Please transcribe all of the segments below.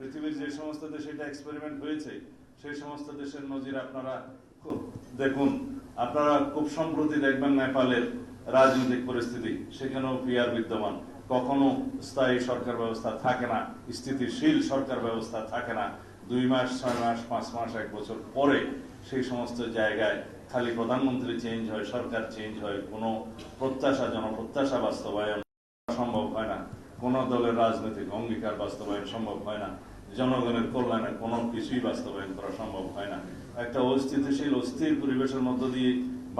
পৃথিবীর যে সমস্ত দেশে এটা এক্সপেরিমেন্ট হয়েছে, সেই সমস্ত দেশের নজির আপনারা দেখুন। আপনারা খুব সম্প্রতি দেখবেন নেপালের রাজনৈতিক পরিস্থিতি, সেখানেও পিয়ার বিদ্যমান। কখনো স্থায়ী সরকার ব্যবস্থা থাকে না, স্থিতিশীল সরকার ব্যবস্থা থাকে না। দুই মাস, ছয় মাস, পাঁচ মাস, এক বছর পরে সেই সমস্ত জায়গায় খালি প্রধানমন্ত্রী চেঞ্জ হয়, সরকার চেঞ্জ হয়, কোনো প্রত্যাশা, জনপ্রত্যাশা বাস্তবায়ন সম্ভব হয় না। কোনো দলের রাজনৈতিক অঙ্গীকার বাস্তবায়ন সম্ভব হয় না। জনগণের কল্যাণে কোনো কিছুই বাস্তবায়ন করা সম্ভব হয় না। একটা অস্থিতিশীল, অস্থির পরিবেশের মধ্য দিয়ে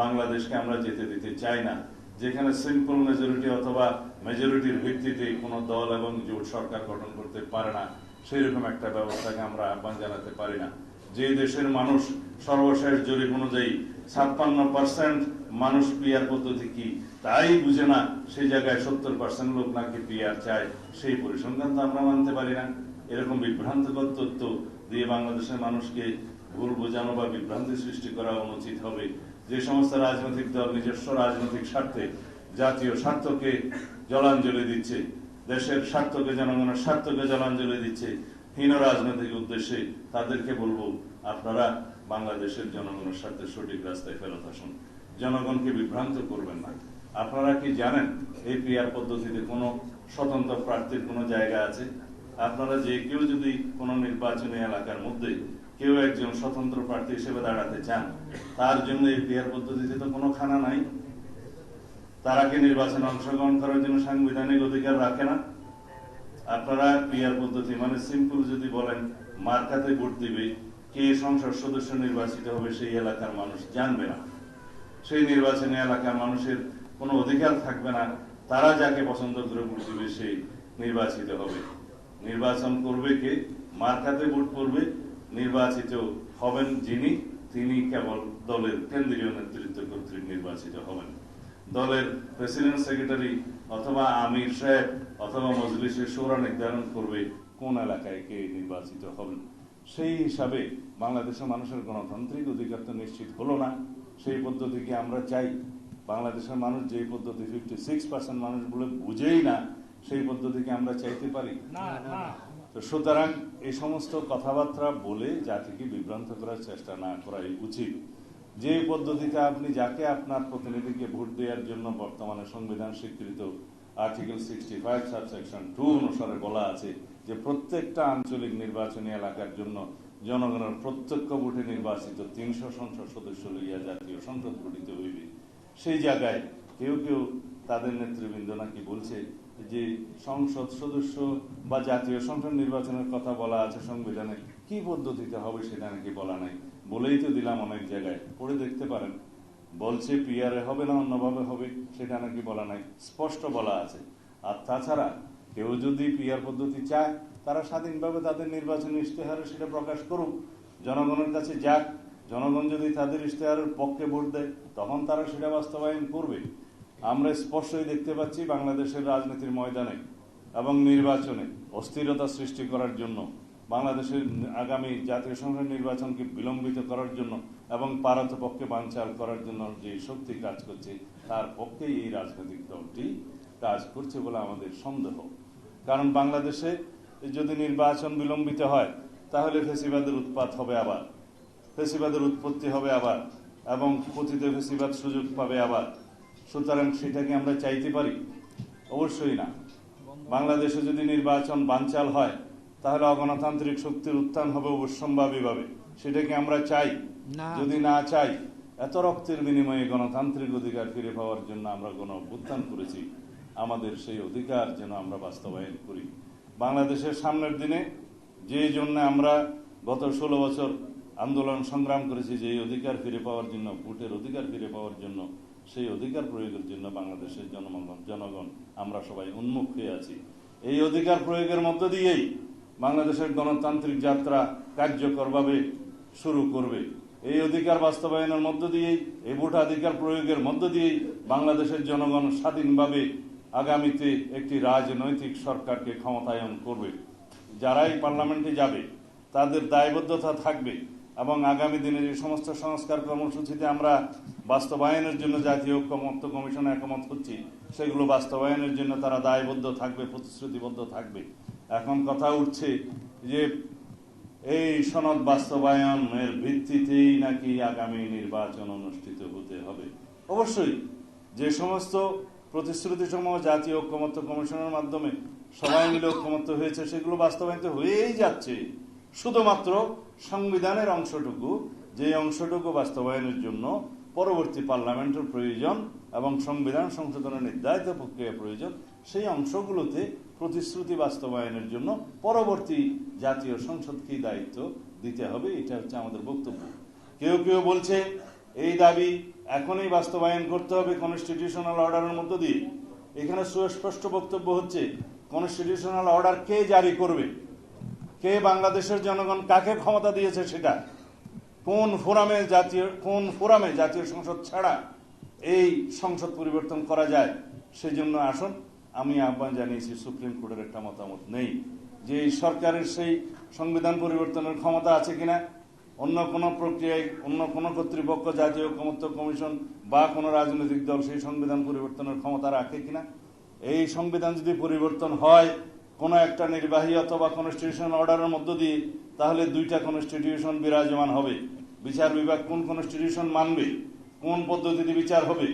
বাংলাদেশকে আমরা যেতে দিতে চাই না, যেখানে সিম্পল মেজরিটি অথবা মেজরিটির ভিত্তিতে কোনো দল এবং জোট সরকার গঠন করতে পারে না সেই রকম একটা ব্যবস্থাকে আমরা আহ্বান জানাতে পারি না। যে দেশের মানুষ সর্বশেষ জরিপ অনুযায়ী ছাপ্পান্ন পার্সেন্ট মানুষ পিয়ার পদ্ধতি কি, তাই বুঝে না সেই জায়গায় সত্তর পার্সেন্ট লোক নাকি পিয়ার চায়, সেই পরিসংখ্যান তো আমরা মানতে পারি না। এরকম বিভ্রান্তকর তথ্য দিয়ে বাংলাদেশের মানুষকে ভুল বোঝানো বা বিভ্রান্তি সৃষ্টি করা অনুচিত হবে। যে সমস্ত রাজনৈতিক দল নিজস্ব রাজনৈতিক স্বার্থে জাতীয় স্বার্থকে জলাঞ্জলি দিচ্ছে, দেশের স্বার্থকে, জনগণের স্বার্থকে জলাঞ্জলি দিচ্ছে, হীন রাজনৈতিক উদ্দেশ্যে তাদেরকে বলব, আপনারা বাংলাদেশের জনগণের স্বার্থে সঠিক রাস্তায় ফেরত আসুন। জনগণকে বিভ্রান্ত করবেন না। আপনারা কি জানেন, এই পিআর পদ্ধতিতে কোনো স্বতন্ত্র প্রার্থীর কোনো জায়গা আছে? আপনারা যে কেউ যদি কোনো নির্বাচনী এলাকার মধ্যে কেউ একজন স্বতন্ত্র প্রার্থী হিসেবে দাঁড়াতে চান, তার জন্য পিআর পদ্ধতিতে তো কোনো খানা নাই। তারা কি নির্বাচনে অংশগ্রহণ করার জন্য সাংবিধানিক অধিকার রাখে না? আপনারা পিআর পদ্ধতি মানে সিম্পল যদি বলেন মার্কাতে ভোট দিবে, কে সংসদ সদস্য নির্বাচিত হবে সেই এলাকার মানুষ জানবে না। সেই নির্বাচনী এলাকার মানুষের কোনো অধিকার থাকবে না। তারা যাকে পছন্দ করে ভোট দিবে সেই নির্বাচিত হবে। নির্বাচন করবে কে? মার্কাতে ভোট করবে? নির্বাচিত হবেন যিনি, তিনি কেবল দলের কেন্দ্রীয় নেতৃত্ব কর্তৃক নির্বাচিত হবেন। দলের প্রেসিডেন্ট সেক্রেটারি অথবা আমির সাহেব অথবা মজলিসের সৌরা নির্ধারণ করবে কোন এলাকায় কে নির্বাচিত হবেন? সেই হিসাবে বাংলাদেশের মানুষের গণতান্ত্রিক অধিকার তো নিশ্চিত হলো না। সেই পদ্ধতিকে আমরা চাই? বাংলাদেশের মানুষ যে পদ্ধতি ফিফটি সিক্স পার্সেন্ট মানুষ বলে বুঝেই না সেই পদ্ধতিকে আমরা চাইতে পারি? তো সুতরাং এই সমস্ত কথাবার্তা বলে জাতিকে বিভ্রান্ত করার চেষ্টা না করাই উচিত। যে পদ্ধতিতে আপনি যাকে আপনার প্রতিনিধিকে ভোট দেওয়ার জন্য বর্তমানে সংবিধান স্বীকৃত article sixty five subsection two অনুসারে বলা আছে যে প্রত্যেকটা আঞ্চলিক নির্বাচনী এলাকার জন্য জনগণের প্রত্যক্ষ ভোটে নির্বাচিত তিনশো সংসদ সদস্য লইয়া জাতীয় সংসদ গঠিত হইবে। সেই জায়গায় কেউ কেউ তাদের নেতৃবৃন্দ নাকি বলছে যে সংসদ সদস্য বা জাতীয় সংসদ নির্বাচনের কথা বলা আছে সংবিধানে, কি পদ্ধতিতে হবে সেটা নাকি বলা নাই? বলেই তো দিলাম অনেক জায়গায় পড়ে দেখতে পারেন। বলছে পিয়ারে হবে না অন্যভাবে হবে, সেটা নাকি বলা নাই? স্পষ্ট বলা আছে। আর তাছাড়া কেউ যদি পিয়ার পদ্ধতি চায়, তারা স্বাধীনভাবে তাদের নির্বাচনী ইশতেহারে সেটা প্রকাশ করুক। জনগণের কাছে যাক, জনগণ যদি তাদের ইশতেহারের পক্ষে ভোট দেয়, তখন তারা সেটা বাস্তবায়ন করবে। আমরা স্পষ্টই দেখতে পাচ্ছি বাংলাদেশের রাজনীতির ময়দানে এবং নির্বাচনে অস্থিরতা সৃষ্টি করার জন্য, বাংলাদেশের আগামী জাতীয় সংসদ নির্বাচনকে বিলম্বিত করার জন্য এবং পারতপক্ষে বানচাল করার জন্য যে শক্তি কাজ করছে, তার পক্ষেই এই রাজনৈতিক দলটি কাজ করছে বলে আমাদের সন্দেহ। কারণ বাংলাদেশে যদি নির্বাচন বিলম্বিত হয়, তাহলে ফেসিবাদের উৎপাত হবে আবার, ফেসিবাদের উৎপত্তি হবে আবার এবং কথিত ফেসিবাদ সুযোগ পাবে আবার। সুতরাং সেটাকে আমরা চাইতে পারি? অবশ্যই না। বাংলাদেশে যদি নির্বাচন বানচাল হয় তাহলে অগণতান্ত্রিক শক্তির উত্থান হবে অবশ্যম্ভাবীভাবে। সেটাকে আমরা চাই? যদি না চাই এত রক্তের বিনিময়ে গণতান্ত্রিক অধিকার ফিরে পাওয়ার জন্য আমরা গণ অভ্যুত্থান করেছি। আমাদের সেই অধিকার যেন আমরা বাস্তবায়ন করি। বাংলাদেশের সামনের দিনে যে জন্য আমরা গত ষোলো বছর আন্দোলন সংগ্রাম করেছি যে অধিকার ফিরে পাওয়ার জন্য ভোটের অধিকার ফিরে পাওয়ার জন্য সেই অধিকার প্রয়োগের জন্য বাংলাদেশের জনগণ জনগণ, আমরা সবাই উন্মুখ হয়ে আছি। এই অধিকার প্রয়োগের মধ্য দিয়েই বাংলাদেশের গণতান্ত্রিক যাত্রা কার্যকরভাবে শুরু করবে। এই অধিকার বাস্তবায়নের মধ্য দিয়েই, এই ভোটাধিকার প্রয়োগের মধ্য দিয়েই বাংলাদেশের জনগণ স্বাধীনভাবে আগামীতে একটি রাজনৈতিক সরকারকে ক্ষমতায়ন করবে। যারাই পার্লামেন্টে যাবে, তাদের দায়বদ্ধতা থাকবে এবং আগামী দিনে যে সমস্ত সংস্কার কর্মসূচিতে আমরা বাস্তবায়নের জন্য জাতীয় ঐক্যমত্য কমিশন একমত হচ্ছি সেগুলো বাস্তবায়নের জন্য তারা দায়বদ্ধ থাকবে, প্রতিশ্রুতিবদ্ধ থাকবে। এখন কথা উঠছে যে এই সনদ বাস্তবায়নের ভিত্তিতেই নাকি আগামী নির্বাচন অনুষ্ঠিত হতে হবে। অবশ্যই যে সমস্ত প্রতিশ্রুতি সমূহ জাতীয় ঐক্যমত্য কমিশনের মাধ্যমে সবাই মিলে ঐক্যমত্য হয়েছে, সেগুলো বাস্তবায়িত হয়েই যাচ্ছে। শুধুমাত্র সংবিধানের অংশটুকু যে অংশটুকু বাস্তবায়নের জন্য পরবর্তী পার্লামেন্টের প্রয়োজন এবং সংবিধান সংশোধনের নির্ধারিত প্রক্রিয়া প্রয়োজন, সেই অংশগুলোতে প্রতিশ্রুতি বাস্তবায়নের জন্য পরবর্তী জাতীয় সংসদকে দায়িত্ব দিতে হবে, এটা হচ্ছে আমাদের বক্তব্য। কেউ কেউ বলছে, এই দাবি এখনই বাস্তবায়ন করতে হবে কনস্টিটিউশনাল অর্ডারের মধ্য দিয়ে। এখানে সুস্পষ্ট বক্তব্য হচ্ছে কনস্টিটিউশনাল অর্ডার কে জারি করবে? কে বাংলাদেশের জনগণ কাকে ক্ষমতা দিয়েছে সেটা? কোন ফোরামে জাতীয়, কোন ফোরামে জাতীয় সংসদ ছাড়া এই সংসদ পরিবর্তন করা যায়? সেই জন্য আসুন, আমি আহ্বান জানিয়েছি, সুপ্রিম কোর্টের একটা মতামত নেই। যে সরকারের সেই সংবিধান পরিবর্তনের ক্ষমতা আছে কিনা? অন্য কোনো প্রক্রিয়ায়, অন্য কোনো কর্তৃপক্ষ, জাতীয় ঐকমত্য কমিশন বা কোনো রাজনৈতিক দল সেই সংবিধান পরিবর্তনের ক্ষমতা রাখে কিনা? এই সংবিধান যদি পরিবর্তন হয়, কোনো একটা নির্বাহী অথবা কনস্টিটিউশন অর্ডারের মধ্য দিয়ে, তাহলে দুইটা কনস্টিটিউশন বিরাজমান হবে। বিচার বিভাগ কোন কনস্টিটিউশন মানবে, কোন পদ্ধতিতে বিচার হবে,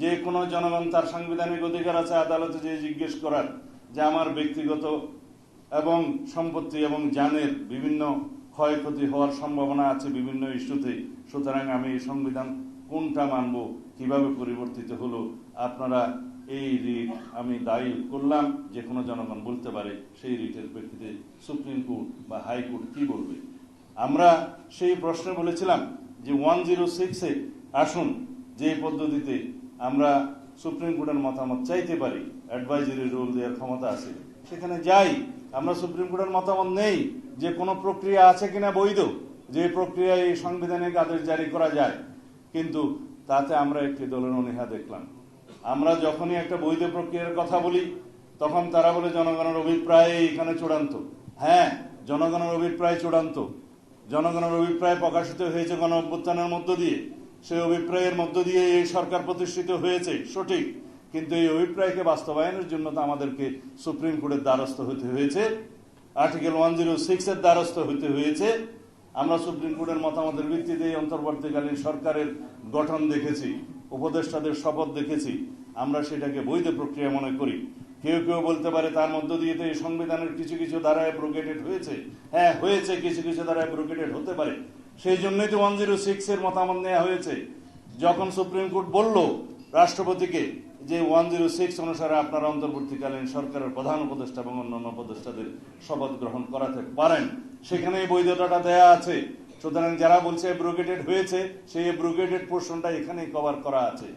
যে কোনো জনগণ তার সাংবিধানিক অধিকার আছে আদালতে যে জিজ্ঞেস করার, যে আমার ব্যক্তিগত এবং সম্পত্তি এবং জানের বিভিন্ন ক্ষয়ক্ষতি হওয়ার সম্ভাবনা আছে বিভিন্ন ইস্যুতে। সুতরাং আমি এই সংবিধান কোনটা মানব, কীভাবে পরিবর্তিত হলো, আপনারা এই রিট আমি দায়ী করলাম, যে কোনো জনগণ বলতে পারে সেই রিটের প্রেক্ষিতে সুপ্রিম কোর্ট বা হাইকোর্ট কি বলবে। আমরা সেই প্রশ্নে বলেছিলাম যে ওয়ান জিরো সিক্সে আসুন যে পদ্ধতিতে আমরা সুপ্রিম কোর্টের মতামত চাইতে পারি অ্যাডভাইজারি রুল দেওয়ার ক্ষমতা আছে। সেখানে যাই, আমরা সুপ্রিম কোর্টের মতামত নেই যে কোনো প্রক্রিয়া আছে কিনা বৈধ, যে প্রক্রিয়ায় এই সাংবিধানিক আদেশ জারি করা যায়। কিন্তু তাতে আমরা একটি দলের অনীহা দেখলাম। আমরা যখনই একটা বৈধ প্রক্রিয়ার কথা বলি, তখন তারা বলে, জনগণের অভিপ্রায় এখানে চূড়ান্ত। হ্যাঁ জনগণের অভিপ্রায় চূড়ান্ত। জনগণের অভিপ্রায় প্রকাশিত হয়েছে গণ অভ্যুত্থানের মধ্য দিয়ে। সেই অভিপ্রায়ের মধ্য দিয়ে এই সরকার প্রতিষ্ঠিত হয়েছে, সঠিক। কিন্তু এই অভিপ্রায়কে বাস্তবায়নের জন্য তো আমাদেরকে সুপ্রিম কোর্টের দ্বারস্থ হতে হয়েছে, আর্টিকেল ওয়ান জিরো সিক্স এর দ্বারস্থ হতে হয়েছে। আমরা সুপ্রিম কোর্টের মতামতের ভিত্তিতে এই অন্তর্বর্তীকালীন সরকারের গঠন দেখেছি, উপদেষ্টাদের শপথ দেখেছি। আমরা সেটাকে বৈধ প্রক্রিয়া মনে করি। কেউ কেউ বলতে পারে তার মধ্য দিয়ে তো এই সংবিধানের কিছু কিছু দ্বারা অ্যাব্রোগেটেড হয়েছে। হ্যাঁ হয়েছে, কিছু কিছু দ্বারা অ্যাব্রোগেটেড হতে পারে। সেই জন্যই তো ওয়ান জিরো সিক্স এর মতামত নেওয়া হয়েছে। যখন সুপ্রিম কোর্ট বলল রাষ্ট্রপতিকে যে ওয়ান জিরো সিক্স অনুসারে আপনারা অন্তর্বর্তীকালীন সরকারের প্রধান উপদেষ্টা এবং অন্যান্য উপদেষ্টাদের শপথ গ্রহণ করাতে পারেন সেখানে এই বৈধতাটা দেয়া আছে। সুতরাং যারা বলছে ব্রোকেটেড হয়েছে, সেই এব্রোগেটেড পোর্শনটা এখানেই কভার করা আছে।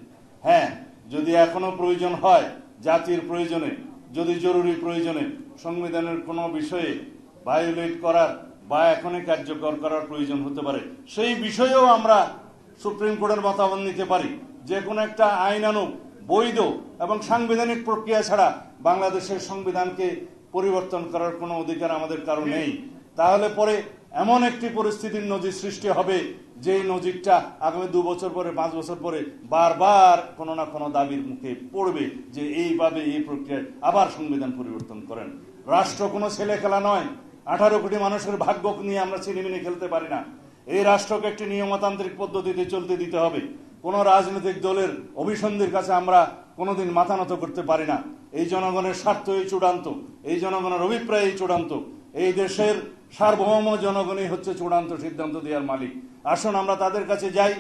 হ্যাঁ যদি এখনও প্রয়োজন হয় জাতির প্রয়োজনে, যদি জরুরি প্রয়োজনে সংবিধানের কোনো বিষয়ে ভায়োলেট করার বা এখনই কার্যকর করার প্রয়োজন হতে পারে, সেই বিষয়েও আমরা সুপ্রিম কোর্টের মতামত নিতে পারি। যে কোনো একটা আইনানুগ বৈধ এবং সাংবিধানিক প্রক্রিয়া ছাড়া বাংলাদেশের সংবিধানকে পরিবর্তন করার কোনো অধিকার আমাদের কারও নেই। তাহলে পরে এমন একটি পরিস্থিতির নজির সৃষ্টি হবে যেই নজিরটা আগামী দু বছর পরে, পাঁচ বছর পরে বারবার কোনো না কোনো দাবির মুখে পড়বে যে এইভাবে এই প্রক্রিয়ায় আবার সংবিধান পরিবর্তন করেন। রাষ্ট্র কোনো ছেলে খেলা নয়। আঠারো কোটি মানুষের ভাগ্য নিয়ে আমরা ছিনিমিনি খেলতে পারি না। এই রাষ্ট্রকে একটি নিয়মতান্ত্রিক পদ্ধতিতে চলতে দিতে হবে। কোন রাজনৈতিক দলের অভিসন্ধির কাছে আমরা কোনোদিন মাথা নত করতে পারি না। এই জনগণের স্বার্থই চূড়ান্ত। এই জনগণের অভিপ্রায়ই চূড়ান্ত। এই দেশের সার্বভৌম জনগণই হচ্ছে চূড়ান্ত সিদ্ধান্ত দেওয়ার মালিক। আসুন আমরা তাদের কাছে যাই।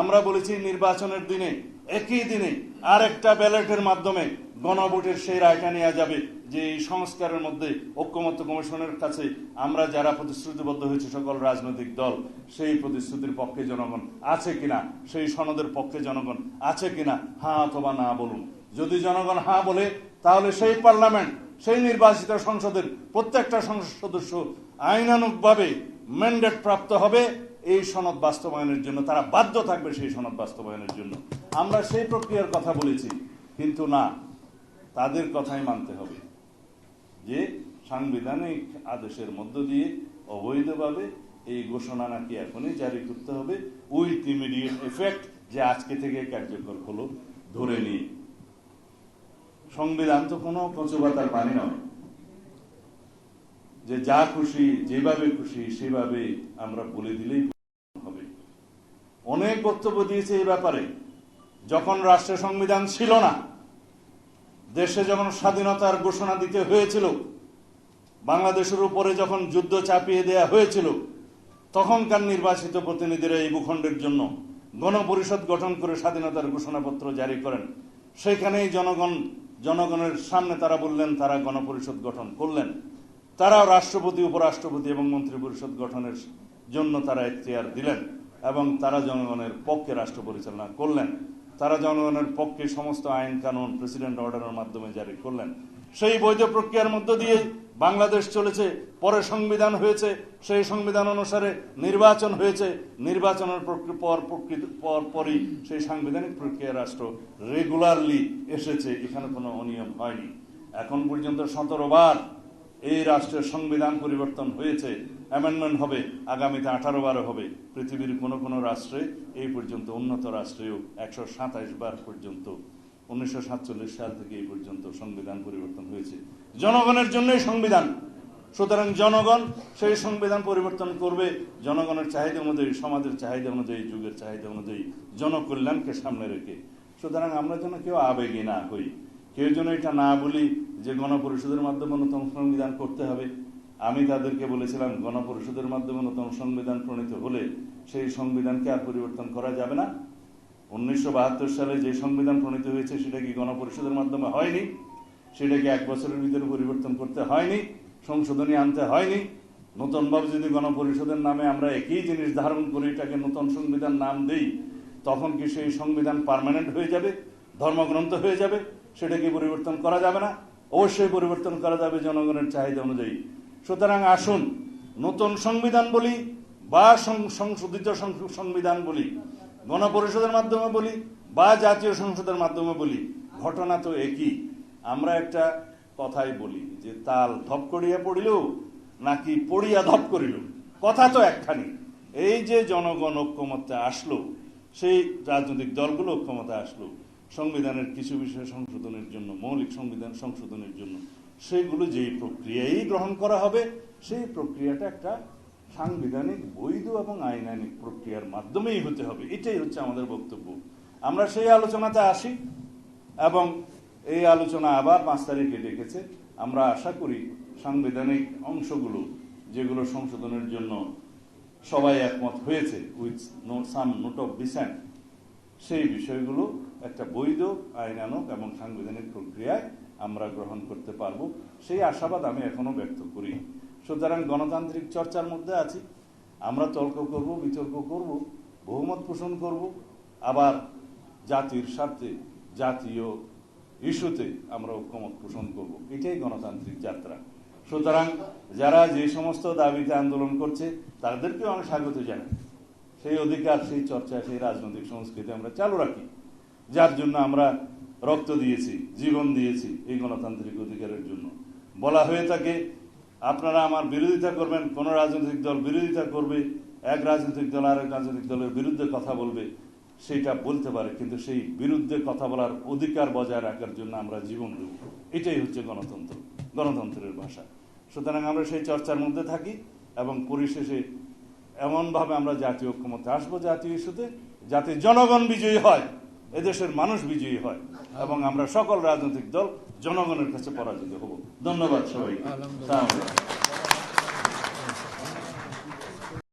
আমরা বলেছি, নির্বাচনের দিনে, একই দিনে আর একটা ব্যালটের মাধ্যমে গণভোটের সেই রায়টা নেওয়া যাবে যে এই সংস্কারের মধ্যে ঐক্যমত্য কমিশনের কাছে আমরা যারা প্রতিশ্রুতিবদ্ধ হয়েছে সকল রাজনৈতিক দল, সেই প্রতিশ্রুতির পক্ষে জনগণ আছে কিনা, সেই সনদের পক্ষে জনগণ আছে কিনা হ্যাঁ অথবা না বলুন। যদি জনগণ হ্যাঁ বলে, তাহলে সেই পার্লামেন্ট সেই নির্বাচিত সংসদের প্রত্যেকটা সংসদ সদস্য আইনানুগভাবে ম্যান্ডেট প্রাপ্ত হবে, এই সনদ বাস্তবায়নের জন্য, তারা বাধ্য থাকবে সেই সনদ বাস্তবায়নের জন্য। আমরা সেই প্রক্রিয়ার কথা বলেছি, কিন্তু না, তাদের কথাই মানতে হবে যে সাংবিধানিক আদেশের মধ্য দিয়ে অবৈধভাবে এই ঘোষণা নাকি এখনই জারি করতে হবে, উইথ ইমিডিয়েট এফেক্ট যে আজকে থেকে কার্যকর হলো, ধরে নিয়ে। সংবিধান তো কোনো কচুবাতার পানি নয়। যে যা খুশি, যেভাবে খুশি, সেভাবে আমরা বলে দিলেই হবে। অনেক বক্তব্য দিয়েছে এই ব্যাপারে। যখন রাষ্ট্রের সংবিধান ছিল না, দেশে যখন স্বাধীনতার ঘোষণা দিতে হয়েছিল, বাংলাদেশের উপরে যখন যুদ্ধ চাপিয়ে দেয়া হয়েছিল, তখনকার নির্বাচিত প্রতিনিধিরা এই ভূখণ্ডের জন্য গণপরিষদ গঠন করে স্বাধীনতার ঘোষণাপত্র জারি করেন। সেখানেই জনগণ জনগণের সামনে তারা বললেন, তারা গণপরিষদ গঠন করলেন। তারাও রাষ্ট্রপতি, উপরাষ্ট্রপতি এবং মন্ত্রী পরিষদ গঠনের জন্য তারা এখতিয়ার দিলেন এবং তারা জনগণের পক্ষে রাষ্ট্র পরিচালনা করলেন। তারা জনগণের পক্ষে সমস্ত আইন কানুন প্রেসিডেন্ট অর্ডারের মাধ্যমে জারি করলেন। সেই বৈধ প্রক্রিয়ার মধ্য দিয়ে বাংলাদেশ চলেছে, পরে সংবিধান হয়েছে, সেই সংবিধান অনুসারে নির্বাচন হয়েছে, নির্বাচনের পর পর পরই সেই সাংবিধানিক প্রক্রিয়া রাষ্ট্র রেগুলারলি এসেছে, এখানে কোনো অনিয়ম হয়নি। এখন পর্যন্ত সতেরো বার এই রাষ্ট্রের সংবিধান পরিবর্তন হয়েছে অ্যামেন্ডমেন্ট হবে, আগামীতে আঠারো বারও হবে। পৃথিবীর কোনো কোনো রাষ্ট্রে এই পর্যন্ত উন্নত রাষ্ট্রেও একশো সাতাইশ বার পর্যন্ত উনিশশো সাতচল্লিশ সাল থেকে এই পর্যন্ত সংবিধান পরিবর্তন হয়েছে। জনগণের জন্যই সংবিধান। সুতরাং জনগণ সেই সংবিধান পরিবর্তন করবে। জনগণের চাহিদা অনুযায়ী, সমাজের চাহিদা অনুযায়ী, যুগের চাহিদা অনুযায়ী জনকল্যাণকে সামনে রেখে। সুতরাং আমরা যেন কেউ আবেগী না হই। কেউ যেন এটা না বলি যে গণপরিষদের মাধ্যমে নতুন সংবিধান করতে হবে। আমি তাদেরকে বলেছিলাম, গণপরিষদের মাধ্যমে নতুন সংবিধান প্রণীত হলে সেই সংবিধানকে আর পরিবর্তন করা যাবে না। উনিশশো বাহাত্তর সালে যে সংবিধান প্রণীত হয়েছে, সেটা কি গণপরিষদের মাধ্যমে হয়নি? সেটাকে এক বছরের ভিতরে পরিবর্তন করতে হয়নি? সংশোধনী আনতে হয়নি? নতুনভাবে যদি গণপরিষদের নামে আমরা একই জিনিস ধারণ করি, এটাকে নতুন সংবিধান নাম দেই, তখন কি সেই সংবিধান পার্মানেন্ট হয়ে যাবে? ধর্মগ্রন্থ হয়ে যাবে? সেটা কি পরিবর্তন করা যাবে না? অবশ্যই পরিবর্তন করা যাবে জনগণের চাহিদা অনুযায়ী। সুতরাং আসুন নতুন সংবিধান বলি বা সংশোধিত সংবিধান বলি। গণপরিষদের মাধ্যমে বলি বা জাতীয় সংসদের মাধ্যমে বলি, ঘটনা তো একই। আমরা একটা কথাই বলি যে, তাল ধপ করিয়া পড়িল নাকি পড়িয়া ধপ করিল কথা তো একখানি। এই যে জনগণ ঐক্যমত্যে আসলো, সেই রাজনৈতিক দলগুলো ঐক্যমতে আসলো, সংবিধানের কিছু বিষয় সংশোধনের জন্য, মৌলিক সংবিধান সংশোধনের জন্য, সেগুলো যেই প্রক্রিয়াই গ্রহণ করা হবে, সেই প্রক্রিয়াটা একটা সাংবিধানিক, বৈধ এবং আইনানিক প্রক্রিয়ার মাধ্যমেই হতে হবে। এটাই হচ্ছে আমাদের বক্তব্য। আমরা সেই আলোচনাতে আসি এবং এই আলোচনা আবার পাঁচ তারিখে ডেকেছে। আমরা আশা করি সাংবিধানিক অংশগুলো, যেগুলো সংশোধনের জন্য সবাই একমত হয়েছে, with no, some note of dissent, সেই বিষয়গুলো একটা বৈধ আইনানক এবং সাংবিধানিক প্রক্রিয়ায় আমরা গ্রহণ করতে পারব। সেই আশাবাদ আমি এখনও ব্যক্ত করি। সুতরাং গণতান্ত্রিক চর্চার মধ্যে আছি। আমরা তর্ক করব, বিতর্ক করব, বহুমত পোষণ করব। আবার জাতির স্বার্থে, জাতীয় ইস্যুতে আমরা ঐক্যমত পোষণ করব। এটাই গণতান্ত্রিক যাত্রা। সুতরাং যারা যে সমস্ত দাবিতে আন্দোলন করছে, তাদেরকেও আমি স্বাগত জানাই। সেই অধিকার, সেই চর্চা, সেই রাজনৈতিক সংস্কৃতি আমরা চালু রাখি। যার জন্য আমরা রক্ত দিয়েছি, জীবন দিয়েছি এই গণতান্ত্রিক অধিকারের জন্য। বলা হয়ে থাকে আপনারা আমার বিরোধিতা করবেন, কোন রাজনৈতিক দল বিরোধিতা করবে, এক রাজনৈতিক দল আরেক রাজনৈতিক দলের বিরুদ্ধে কথা বলবে, সেটা বলতে পারে, কিন্তু সেই বিরুদ্ধে কথা বলার অধিকার বজায় রাখার জন্য আমরা জীবন দেব। এটাই হচ্ছে গণতন্ত্র, গণতন্ত্রের ভাষা। সুতরাং আমরা সেই চর্চার মধ্যে থাকি এবং পরিশেষে এমনভাবে আমরা জাতীয় ঐক্যমতে আসব, জাতীয় ইস্যুতে, যাতে জনগণ বিজয়ী হয়। এদেশের মানুষ বিজয়ী হয় এবং আমরা সকল রাজনৈতিক দল জনগণের কাছে পরাজিত হব। ধন্যবাদ সবাই।